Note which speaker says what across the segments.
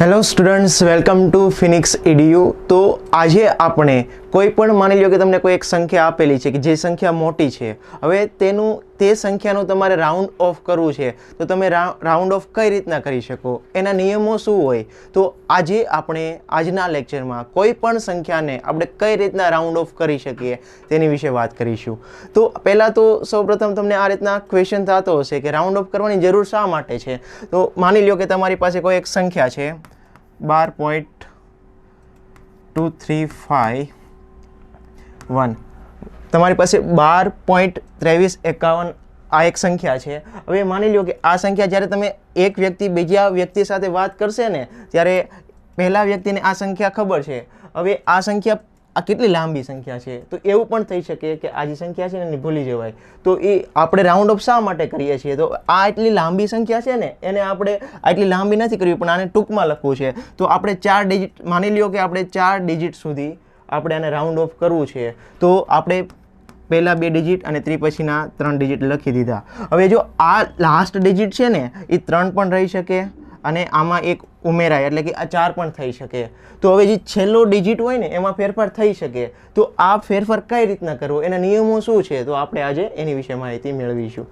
Speaker 1: Hello students welcome to Phoenix EDU તો આજે આપણે કોઈ પણ માની લો કે તમને કોઈ એક સંખ્યા આપેલી છે કે જે સંખ્યા મોટી છે, હવે તેનું તે સંખ્યાનું તમારે રાઉન્ડ ઓફ કરવું છે. તો તમે રાઉન્ડ ઓફ કઈ રીતના કરી શકો? એના નિયમો શું હોય? તો આજે આપણે આજના લેક્ચરમાં કોઈ પણ સંખ્યાને આપણે કઈ રીતના રાઉન્ડ ઓફ કરી શકીએ તેની વિશે વાત કરીશું. તો પહેલાં તો સૌપ્રથમ તમને આ રીતના ક્વેશ્ચન થતો હશે કે રાઉન્ડ ઓફ કરવાની જરૂર શા માટે છે? તો માની લો કે તમારી પાસે કોઈ એક સંખ્યા છે. બાર point two three five one તમારી પાસે બાર પોઈન્ટ ત્રેવીસ એકાવન આ એક સંખ્યા છે. હવે માની લો કે આ સંખ્યા જ્યારે તમે એક વ્યક્તિ બીજા વ્યક્તિ સાથે વાત કરશે ને, ત્યારે પહેલા વ્યક્તિને આ સંખ્યા ખબર છે. હવે આ સંખ્યા આ કેટલી લાંબી સંખ્યા છે? તો એવું પણ થઈ શકે કે આ જે સંખ્યા છે એને ભૂલી જવાય. તો એ આપણે રાઉન્ડ ઓફ શા માટે કરીએ છીએ? તો આ એટલી લાંબી સંખ્યા છે ને, એને આપણે આટલી લાંબી નથી કરવી, પણ આને ટૂંકમાં લખવું છે. તો આપણે ચાર ડિજિટ માની લ્યો કે આપણે ચાર ડિજિટ સુધી આપણે આને રાઉન્ડ ઓફ કરવું છે. તો આપણે પહેલાં બે ડિજિટ અને ત્રી પછીના ત્રણ ડિજિટ લખી દીધા. હવે જો આ લાસ્ટ ડિજિટ છે ને, એ ત્રણ પણ રહી શકે અને આમાં એક ઉમેરાય, એટલે કે આ ચાર પણ થઈ શકે. તો હવે જે છેલ્લો ડિજિટ હોય ને, એમાં ફેરફાર થઈ શકે. તો આ ફેરફાર કઈ રીતના કરવો? એના નિયમો શું છે? તો આપણે આજે એની વિશે માહિતી મેળવીશું.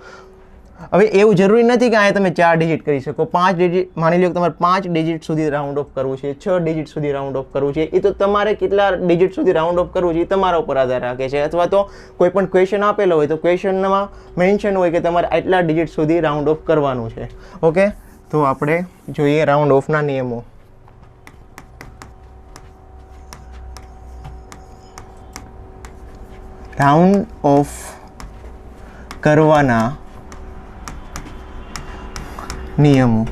Speaker 1: હવે એવું જરૂરી નથી કે અહીંયા તમે ચાર ડિજિટ કરી શકો. પાંચ ડિજિટ માની લો કે તમારે પાંચ ડિજિટ સુધી રાઉન્ડ ઓફ કરવું છે, છ ડિજિટ સુધી રાઉન્ડ ઓફ કરવું છે, એ તો તમારે કેટલા ડિજિટ સુધી રાઉન્ડ ઓફ કરવું છે એ તમારા ઉપર આધાર રાખે છે. અથવા તો કોઈ પણ ક્વેશ્ચન આપેલો હોય તો ક્વેશ્ચનમાં મેન્શન હોય કે તમારે આટલા ડિજિટ સુધી રાઉન્ડ ઓફ કરવાનું છે. ઓકે તો આપણે જોઈએ રાઉન્ડ ઓફના નિયમો. રાઉન્ડ ઓફ કરવાના નિયમો.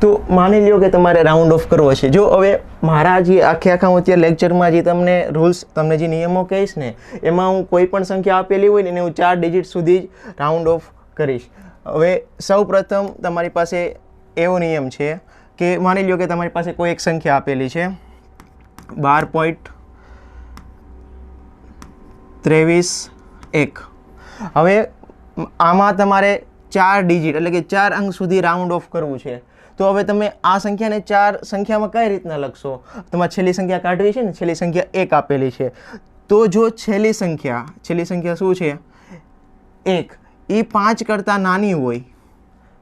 Speaker 1: તો માની લ્યો કે તમારે રાઉન્ડ ઓફ કરવો છે. જો હવે મારા જે આખે આખા હું અત્યારે લેક્ચરમાં જે તમને રૂલ્સ તમને જે નિયમો કહીશ ને, એમાં હું કોઈ પણ સંખ્યા આપેલી હોય ને, એને હું ચાર ડિજિટ સુધી જ રાઉન્ડ ઓફ કરીશ. હવે સૌ પ્રથમ તમારી પાસે એવો નિયમ છે કે માની લ્યો કે તમારી પાસે કોઈ એક સંખ્યા આપેલી છે. બાર પોઈન્ટ ત્રેવીસ એક. હવે આમાં તમારે ચાર ડિજિટ એટલે કે ચાર અંક સુધી રાઉન્ડ ઓફ કરવું છે. તો હવે તમે આ સંખ્યાને ચાર સંખ્યામાં કઈ રીતના લખશો? તમારે છેલ્લી સંખ્યા કાઢવી છે ને? છેલ્લી સંખ્યા એક આપેલી છે. તો જો છેલ્લી સંખ્યા છેલ્લી સંખ્યા શું છે? એક. એ પાંચ કરતાં નાની હોય.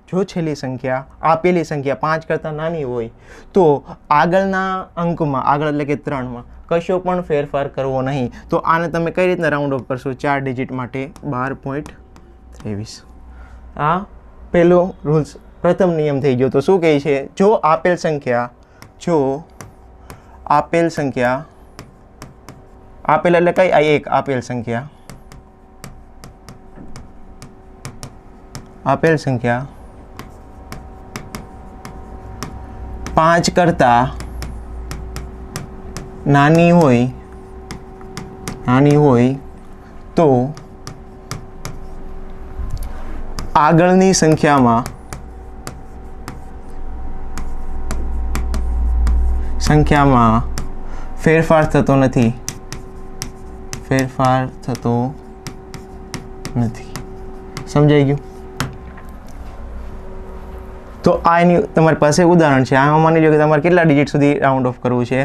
Speaker 1: જો છેલ્લી સંખ્યા, આપેલી સંખ્યા પાંચ કરતાં નાની હોય, તો આગળના અંકમાં, આગળ એટલે કે ત્રણમાં કશો પણ ફેરફાર કરવો નહીં. તો આને તમે કઈ રીતના રાઉન્ડ ઓફ કરશો? ચાર ડિજિટ માટે બાર પોઈન્ટ ત્રેવીસ આ પહેલો રૂલ્સ પ્રથમ નિયમ થઈ ગયો. તો શું કહે છે? જો આપેલ સંખ્યા, જો આપેલ સંખ્યા, આપેલ એટલે કઈ? આ એક આપેલ સંખ્યા. આપેલ સંખ્યા પાંચ કરતાં નાની હોય નાની હોય તો આગળની સંખ્યામાં સંખ્યામાં ફેરફાર થતો નથી. ફેરફાર થતો નથી. સમજાઈ ગયું? તો આ એની તમારી પાસે ઉદાહરણ છે. આમાં માની લો કે તમારે કેટલા ડિજિટ સુધી રાઉન્ડ ઓફ કરવું છે?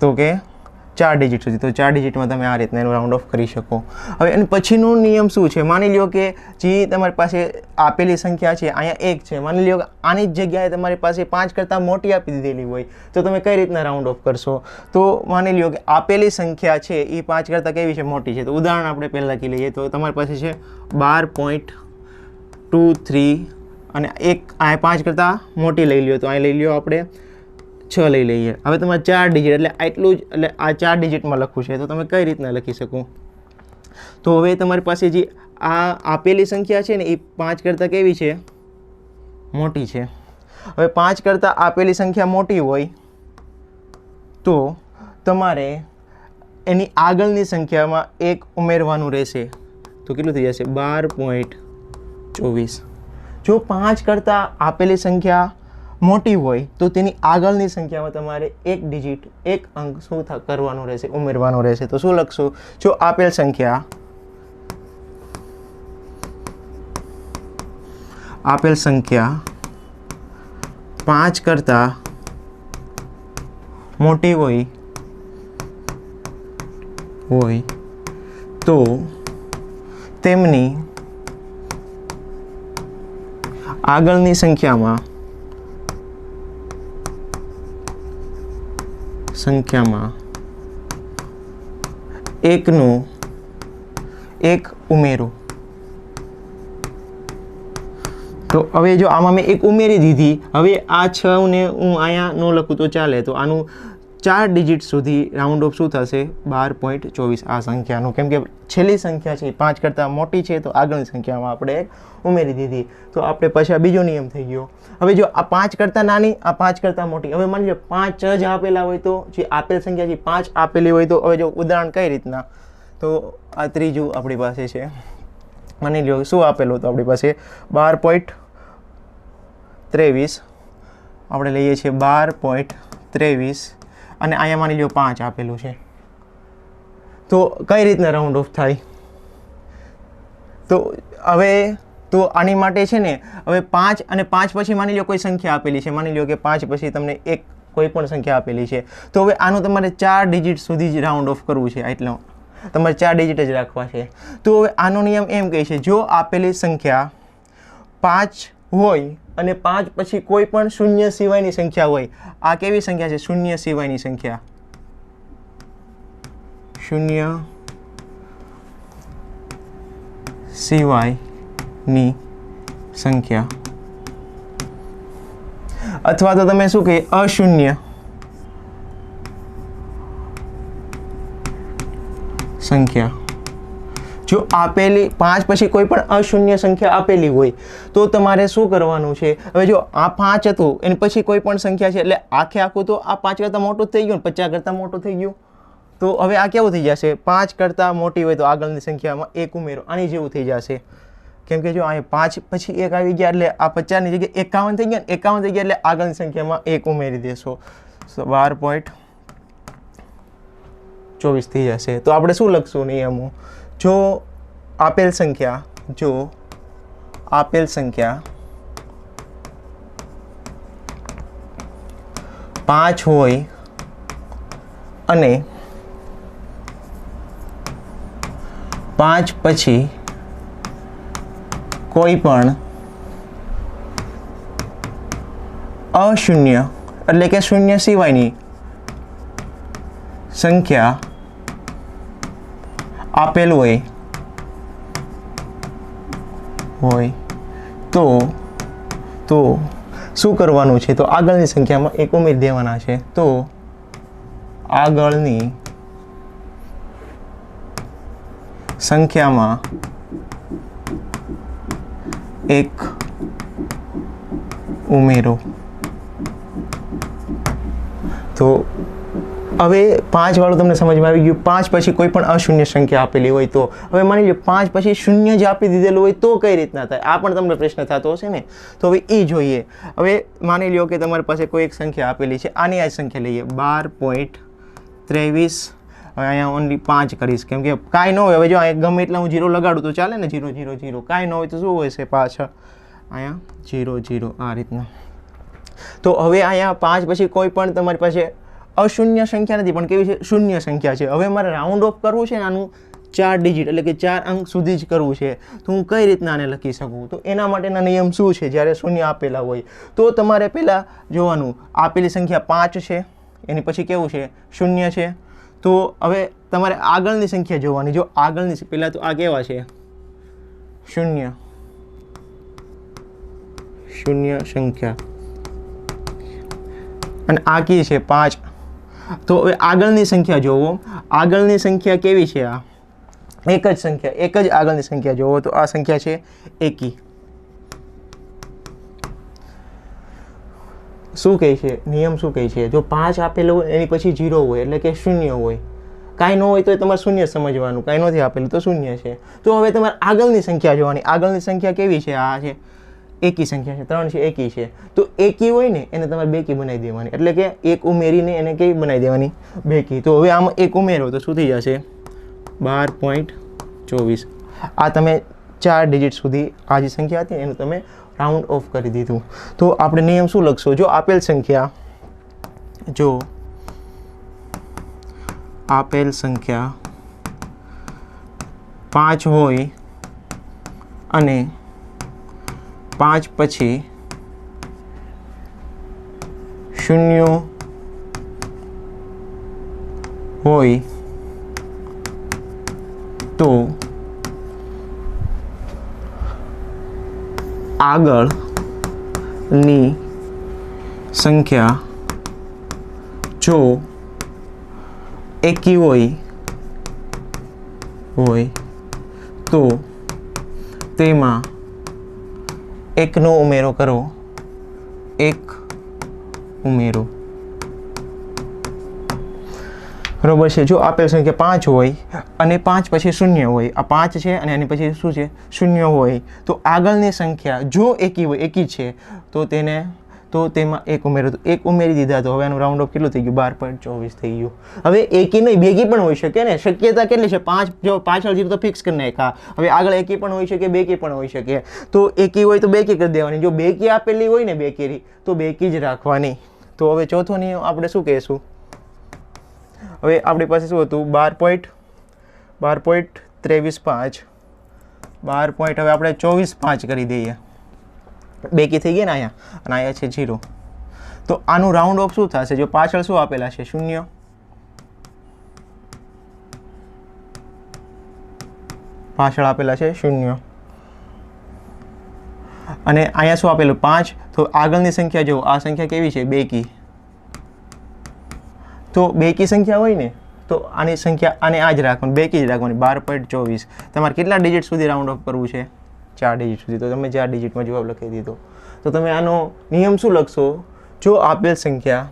Speaker 1: તો કે ચાર ડિજિટ સુધી. તો ચાર ડિજિટમાં તમે આ રીતના એનું રાઉન્ડ ઓફ કરી શકો. હવે અને પછીનો નિયમ શું છે? માની લો કે જે તમારી પાસે આપેલી સંખ્યા છે, અહીંયા એક છે. માની લો કે આની જ જગ્યાએ તમારી પાસે પાંચ કરતાં મોટી આપી દીધેલી હોય, તો તમે કઈ રીતના રાઉન્ડ ઓફ કરશો? તો માની લો કે આપેલી સંખ્યા છે, એ પાંચ કરતાં કેવી છે? મોટી છે. તો ઉદાહરણ આપણે પહેલાં લખી લઈએ. તો તમારી પાસે છે બાર પોઈન્ટ ટુ થ્રી અને એક, આ પાંચ કરતાં મોટી લઈ લ્યો. તો અહીં લઈ લ્યો આપણે છ લઈ લઈએ. હવે તમારે ચાર ડિજિટ એટલે આટલું જ, એટલે આ ચાર ડિજિટમાં લખવું છે. તો તમે કઈ રીતના લખી શકો? તો હવે તમારી પાસે જે આ આપેલી સંખ્યા છે ને, એ પાંચ કરતાં કેવી છે? મોટી છે. હવે પાંચ કરતાં આપેલી સંખ્યા મોટી હોય, તો તમારે એની આગળની સંખ્યામાં એક ઉમેરવાનું રહેશે. તો કેટલું થઈ જશે? બાર પોઈન્ટ ચોવીસ. જો પાંચ કરતાં આપેલી સંખ્યા મોટી હોય તો તેની આગળની સંખ્યામાં તમારે એક ડિજિટ એક અંક શું કરવાનું રહેશે, ઉમેરવાનું રહેશે. તો શું લખશો? જો આપેલ સંખ્યા આપેલ સંખ્યા પાંચ કરતાં મોટી હોય હોય તો તેમની આગળની સંખ્યામાં સંખ્યામાં એકનું એક ઉમેરો. તો હવે જો આમાં મેં એક ઉમેરી દીધી, હવે આ છ ને હું અહીંયા ન લખું તો ચાલે. તો આનું ચાર ડિજિટ સુધી રાઉન્ડ ઓફ શું થશે? બાર પોઈન્ટ ચોવીસ. આ સંખ્યાનું, કેમ કે છેલ્લી સંખ્યા છે પાંચ કરતાં મોટી છે, તો આગળની સંખ્યામાં આપણે ઉમેરી દીધી. તો આપણે પછી બીજો નિયમ થઈ ગયો. હવે જો આ પાંચ કરતાં નાની, આ પાંચ કરતાં મોટી. હવે માની લો પાંચ જ આપેલા હોય તો, જે આપેલ સંખ્યા છે પાંચ આપેલી હોય તો, હવે જો ઉદાહરણ કઈ રીતના? તો આ ત્રીજું આપણી પાસે છે. માની લો શું આપેલું હતું આપણી પાસે? બાર પોઈન્ટ ત્રેવીસ. આપણે લઈએ છીએ બાર પોઈન્ટ ત્રેવીસ. અને અહીંયા માની લો પાંચ આપેલું છે. તો કઈ રીતના રાઉન્ડ ઓફ થાય? તો હવે, તો આની માટે છે ને, હવે પાંચ અને પાંચ પછી માની લો કોઈ સંખ્યા આપેલી છે. માની લો કે પાંચ પછી તમને એક કોઈ પણ સંખ્યા આપેલી છે. તો હવે આનું તમારે ચાર ડિજિટ સુધી જ રાઉન્ડ ઓફ કરવું છે એટલો તમારે ચાર ડિજિટ જ રાખવા છે. તો હવે આનો નિયમ એમ કહે છે, જો આપેલી સંખ્યા પાંચ હોય અને પાંચ પછી કોઈ પણ શૂન્ય સિવાયની સંખ્યા હોય, આ કેવી સંખ્યા છે? શૂન્ય સિવાયની સંખ્યા. શૂન્ય સિવાયની સંખ્યા. અથવા તો તમે શું કહે? અશૂન્ય સંખ્યા. જો આપેલી પાંચ પછી કોઈ પણ અશૂન્ય સંખ્યા આપેલી હોય, તો તમારે શું કરવાનું છે? હવે જો આ પાંચ હતું, એની પછી કોઈ પણ સંખ્યા છે, એટલે આખે આખું તો આ પાંચ કરતાં મોટું થઈ ગયું પચાસ કરતાં મોટું થઈ ગયું. તો હવે આ કેવું થઈ જશે? પાંચ કરતાં મોટી હોય તો આગળની સંખ્યામાં એક ઉમેરો. આની જેવું થઈ જશે. કેમ કે જો અહીંયા પાંચ પછી એક આવી ગયા એટલે આ પચાસની જગ્યાએ એકાવન થઈ ગયા એકાવન થઈ ગયા એટલે આગળની સંખ્યામાં એક ઉમેરી દેશો. બાર પોઈન્ટ ચોવીસ થઈ જશે. તો આપણે શું લખશું નિયમો? જો આપેલ સંખ્યા જો આપેલ સંખ્યા પાંચ હોય અને પાંચ પછી કોઈ પણ અશૂન્ય એટલે કે શૂન્ય સિવાયની સંખ્યા આપેલ હોય. હોય. તો તો શું કરવાનું છે? તો આગળની સંખ્યામાં એક ઉમેરી દેવાના છે. તો આગળની સંખ્યામાં એક ઉમેરો. તો હવે પાંચ વાળું તમને સમજમાં આવી ગયું. પાંચ પછી કોઈ પણ અશૂન્ય સંખ્યા આપેલી હોય તો. હવે માની લો પાંચ પછી શૂન્ય જ આપી દીધેલું હોય તો કઈ રીતના થાય? આ પણ તમને પ્રશ્ન થતો હશે ને? તો હવે એ જોઈએ. હવે માની લો કે તમારી પાસે કોઈ એક સંખ્યા આપેલી છે. આની આ સંખ્યા લઈએ. બાર પોઈન્ટ ત્રેવીસ. હવે અહીંયા ઓનલી પાંચ કરીશ. કેમ કે કાંઈ ન હોય. હવે જો અહીંયા ગમે એટલા હું જીરો લગાડું તો ચાલે ને? જીરો જીરો જીરો કાંઈ ન હોય તો શું હોય છે પાછળ? અહીંયા જીરો જીરો આ રીતના. તો હવે અહીંયા પાંચ પછી કોઈ પણ તમારી પાસે અશૂન્ય સંખ્યા નથી, પણ કેવી છે? શૂન્ય સંખ્યા છે. હવે મારે રાઉન્ડ ઓફ કરવું છે આનું ચાર ડિજિટ એટલે કે ચાર અંક સુધી જ કરવું છે. તો હું કઈ રીતના આને લખી શકું? તો એના માટેના નિયમ શું છે? જ્યારે શૂન્ય આપેલા હોય. તો તમારે પહેલાં જોવાનું, આપેલી સંખ્યા પાંચ છે, એની પછી કેવું છે? શૂન્ય છે. તો હવે તમારે આગળની સંખ્યા જોવાની. જો આગળની પહેલાં તો આ કેવા છે? શૂન્ય. શૂન્ય સંખ્યા. અને આ કી છે? પાંચ. તો હવે આગળની સંખ્યા જોવો. આગળની સંખ્યા કેવી છે આ? એક જ સંખ્યા, એક જ આગળની સંખ્યા જોવો તો આ સંખ્યા છે એકી. શું કહે છે? નિયમ શું કહે છે? જો પાંચ આપેલો હોય એની પછી જીરો હોય એટલે કે શૂન્ય હોય. કાંઈ ન હોય તો તમારે શૂન્ય સમજવાનું, કાંઈ નથી આપેલું તો શૂન્ય છે. તો હવે તમારે આગળની સંખ્યા જોવાની. આગળની સંખ્યા કેવી છે? આ છે એકી સંખ્યા છે, ત્રણ છે, એકી છે. તો એકી હોય ને, એને તમારે બેકી બનાવી દેવાની. એટલે કે એક ઉમેરીને એને કેવી બનાવી દેવાની? બેકી. તો હવે આમાં એક ઉમેરો, તો શું થઈ જશે? બાર પોઈન્ટ ચોવીસ. આ તમે ચાર ડિજિટ સુધી આ જે સંખ્યા હતી, એનું તમે રાઉન્ડ ઓફ કરી દીધું. તો આપણે નિયમ શું લખશો? જો આપેલ સંખ્યા, જો આપેલ સંખ્યા પાંચ હોય અને પાંચ પછી શૂન્ય હોય તો આગળની સંખ્યા જો એકી હોય હોય તો તેમાં એકનો ઉમેરો કરો. એક ઉમેરો. બરોબર છે? જો આપેલ સંખ્યા પાંચ હોય અને પાંચ પછી શૂન્ય હોય, આ પાંચ છે અને એની પછી શું છે? શૂન્ય હોય. તો આગળની સંખ્યા જો એકી હોય, એકી છે, તો તેને તો તેમાં એક ઉમેરો તો એક ઉમેરી દીધા તો હવે આનું રાઉન્ડ ઓફ કેટલું થઈ ગયું? બાર પોઈન્ટ ચોવીસ થઈ ગયું. હવે એકી નહીં બેકી પણ હોઈ શકે ને. શક્યતા કેટલી છે? પાંચ જો પાછળ જીરો તો ફિક્સ કરી નાખ્યા. હવે આગળ એકી પણ હોઈ શકે બેકી પણ હોઈ શકે. તો એકી હોય તો બેકી કરી દેવાની. જો બેકી આપેલી હોય ને બેકીરી તો બેકી જ રાખવાની. તો હવે ચોથો નિયમ આપણે શું કહેશું? હવે આપણી પાસે શું હતું? બાર પોઈન્ટ બાર પોઈન્ટ ત્રેવીસ પાંચ. બાર પોઈન્ટ હવે આપણે ચોવીસ પાંચ કરી દઈએ. બેકી થઈ ગઈ ને અહીંયા? અને અહીંયા છે જીરો. તો આનું રાઉન્ડ ઓફ શું થશે? જો પાછળ શું આપેલા છે? શૂન્ય. પાછળ આપેલા છે શૂન્ય. અને અહીંયા શું આપેલું? પાંચ. તો આગળની સંખ્યા જો આ સંખ્યા કેવી છે? બે કી. તો બે કી સંખ્યા હોય ને, તો આની સંખ્યા આને આ જ રાખવાની બેકી જ રાખવાની. બાર પોઈન્ટ ચોવીસ. તમારે કેટલા ડિજિટ સુધી રાઉન્ડ ઓફ કરવું છે? ચાર ડિજિટ સુધી. તો તમે ચાર ડિજિટમાં જવાબ લખી દીધો. તો તમે આનો નિયમ શું લખશો? જો આપેલ સંખ્યા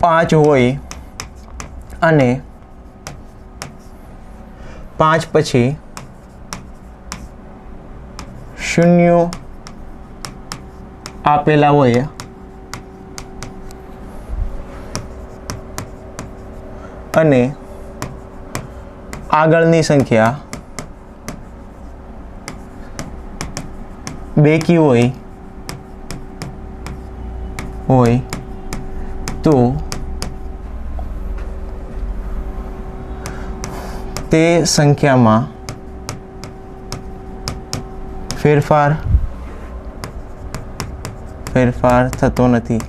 Speaker 1: પાંચ હોય અને પાંચ પછી શૂન્ય આપેલા હોય અને આગળની સંખ્યા બેકી હોય હોય તો તે સંખ્યામાં ફેરફાર ફેરફાર થતો નથી.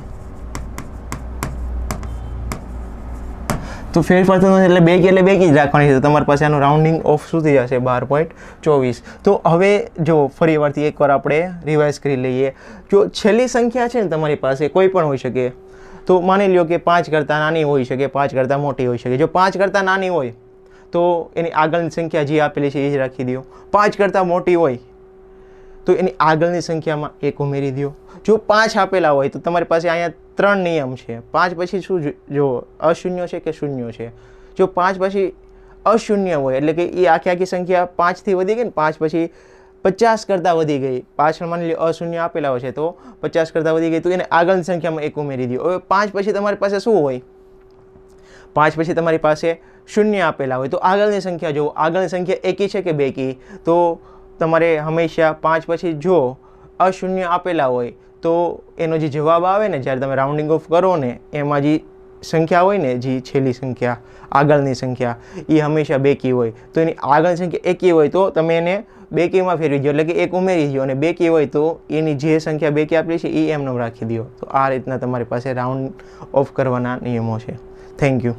Speaker 1: તો ફેરફાર નથી એટલે બેકી એટલે બેકી જ રાખવાની છે. તમારી પાસે આનું રાઉન્ડિંગ ઓફ સુધી જશે? બાર પોઈન્ટ ચોવીસ. તો હવે જો ફરી વારથી એકવાર આપણે રિવાઇઝ કરી લઈએ. જો છેલ્લી સંખ્યા છે ને તમારી પાસે કોઈ પણ હોઈ શકે. તો માની લ્યો કે પાંચ કરતાં નાની હોઈ શકે, પાંચ કરતાં મોટી હોઈ શકે. જો પાંચ કરતાં નાની હોય, તો એની આગળની સંખ્યા જે આપેલી છે એ જ રાખી દો. પાંચ કરતાં મોટી હોય તો એની આગળની સંખ્યામાં એક ઉમેરી દો જો પાંચ આપેલા હોય તો તમારી પાસે અહીંયા ત્રણ નિયમ છે. પાંચ પછી શું જો- અશૂન્ય છે કે શૂન્ય છે? જો પાંચ પછી અશૂન્ય હોય, એટલે કે એ આખી આખી સંખ્યા પાંચથી વધી ગઈ ને પાંચ પછી પચાસ કરતાં વધી ગઈ. પાછળ માની લો અશૂન્ય આપેલા હોય છે, તો પચાસ કરતાં વધી ગઈ, તો એને આગળની સંખ્યામાં એક ઉમેરી દો હવે પાંચ પછી તમારી પાસે શું હોય? પાંચ પછી તમારી પાસે શૂન્ય આપેલા હોય. તો આગળની સંખ્યા જુઓ. આગળની સંખ્યા એકી છે કે બેકી? તો તમારે હંમેશા પાંચ પછી જો અશૂન્ય આપેલા હોય, તો એનો જે જવાબ આવે ને, જ્યારે તમે રાઉન્ડિંગ ઓફ કરો ને, એમાં જે સંખ્યા હોય ને, જે છેલ્લી સંખ્યા, આગળની સંખ્યા, એ હંમેશા બેકી હોય. તો એની આગળની સંખ્યા એકી હોય, તો તમે એને બેકીમાં ફેરવી દો એટલે કે એક ઉમેરી દો અને બેકી હોય, તો એની જે સંખ્યા બેકી આપેલી છે, એ એમનો રાખી દો તો આ રીતના તમારી પાસે રાઉન્ડ ઓફ કરવાના નિયમો છે. Thank you